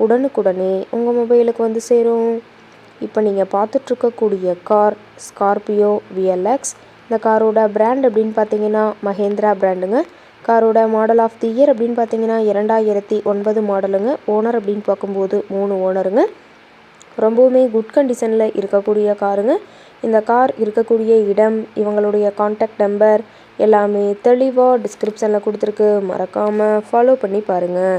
உடனுக்குடனே உங்கள் மொபைலுக்கு வந்து சேரும். இப்போ நீங்கள் பார்த்துட்ருக்கக்கூடிய கார் ஸ்கார்பியோ விஎல்எக்ஸ் இந்த காரோட பிராண்ட் அப்படின்னு பார்த்தீங்கன்னா மஹேந்திரா பிராண்டுங்க காரோட மாடல் ஆஃப் தி இயர் அப்படின்னு பார்த்தீங்கன்னா இரண்டாயிரத்தி ஒன்பது மாடலுங்க ஓனர் அப்படின்னு பார்க்கும்போது மூணு ஓனருங்க ரொம்பவுமே குட் கண்டிஷனில் இருக்கக்கூடிய காருங்க. இந்த கார் இருக்கக்கூடிய இடம் இவங்களுடைய காண்டாக்ட் நம்பர் எல்லாமே தெளிவாக டிஸ்கிரிப்ஷனில் கொடுத்துருக்கு. மறக்காமல் ஃபாலோ பண்ணி பாருங்கள்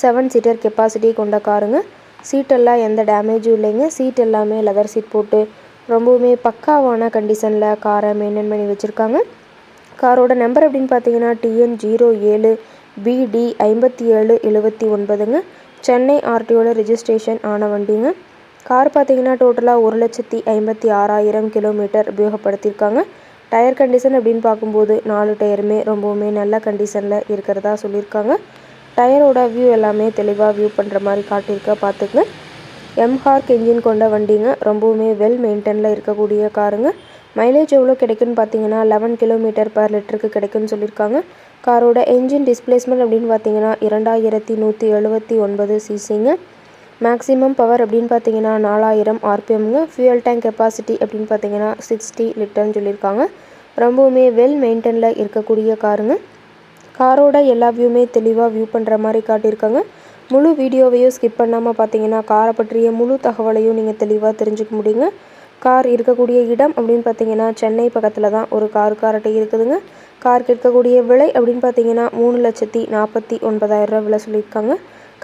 செவன் சீட்டர் கெப்பாசிட்டி கொண்ட காருங்க. சீட்டெல்லாம் எந்த டேமேஜும் இல்லைங்க. சீட் எல்லாமே லெதர் சீட் போட்டு ரொம்பவுமே பக்காவான கண்டிஷனில் காரை மெயின்டைன் பண்ணி வச்சுருக்காங்க. காரோட நம்பர் அப்படின்னு பார்த்தீங்கன்னா டிஎன் ஜீரோ ஏழு பிடி ஐம்பத்தி ஏழு எழுபத்தி ஒன்பதுங்க. சென்னை ஆர்டிஓவில் ரிஜிஸ்ட்ரேஷன் ஆன வண்டிங்க. கார் பார்த்தீங்கன்னா டோட்டலாக ஒரு லட்சத்தி ஐம்பத்தி ஆறாயிரம் கிலோமீட்டர் உபயோகப்படுத்தியிருக்காங்க. டயர் கண்டிஷன் அப்படின்னு பார்க்கும்போது நாலு டயருமே ரொம்பவுமே நல்ல கண்டிஷனில் இருக்கிறதா சொல்லியிருக்காங்க. டயரோட வியூ எல்லாமே தெளிவாக வியூ பண்ணுற மாதிரி காட்டியிருக்க. பார்த்துங்க எம்ஹார்க் இன்ஜின் கொண்ட வண்டிங்க. ரொம்பவுமே வெல் மெயின்டெனில் இருக்கக்கூடிய காருங்க. மைலேஜ் எவ்வளோ கிடைக்குன்னு பார்த்தீங்கன்னா லெவன் கிலோமீட்டர் பர் லிட்டருக்கு கிடைக்குன்னு சொல்லியிருக்காங்க. காரோட என்ஜின் டிஸ்பிளேஸ்மெண்ட் அப்படின்னு பார்த்தீங்கன்னா இரண்டாயிரத்தி நூற்றி எழுபத்தி ஒன்பது சிசிங்க மேக்ஸிமம் பவர் அப்படின்னு பார்த்தீங்கன்னா நாலாயிரம் ஆர்பிஎம்ங்க ஃபியூயல் டேங்க் கெப்பாசிட்டி அப்படின்னு பார்த்தீங்கன்னா சிக்ஸ்டி லிட்டர்னு சொல்லியிருக்காங்க. ரொம்பவுமே வெல் மெயின்டெனில் இருக்கக்கூடிய காருங்க. காரோட எல்லா வியூமே தெளிவாக வியூ பண்ணுற மாதிரி காட்டியிருக்காங்க. முழு வீடியோவையும் ஸ்கிப் பண்ணாமல் பார்த்தீங்கன்னா காரை பற்றிய முழு தகவலையும் நீங்கள் தெளிவாக தெரிஞ்சுக்க முடியுங்க. கார் இருக்கக்கூடிய இடம் அப்படின்னு பார்த்தீங்கன்னா சென்னை பக்கத்தில் தான் ஒரு கார் காரட்டை இருக்குதுங்க. கார் கேட்கக்கூடிய விலை அப்படின்னு பார்த்தீங்கன்னா மூணு லட்சத்தி நாற்பத்தி ஒன்பதாயிரம் ரூபா விலை சொல்லியிருக்காங்க.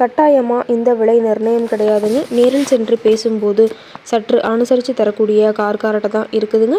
கட்டாயமாக இந்த விலை நிர்ணயம் கிடையாதுங்க. நேரில் சென்று பேசும்போது சற்று அனுசரித்து தரக்கூடிய கார் காரட்டை தான் இருக்குதுங்க.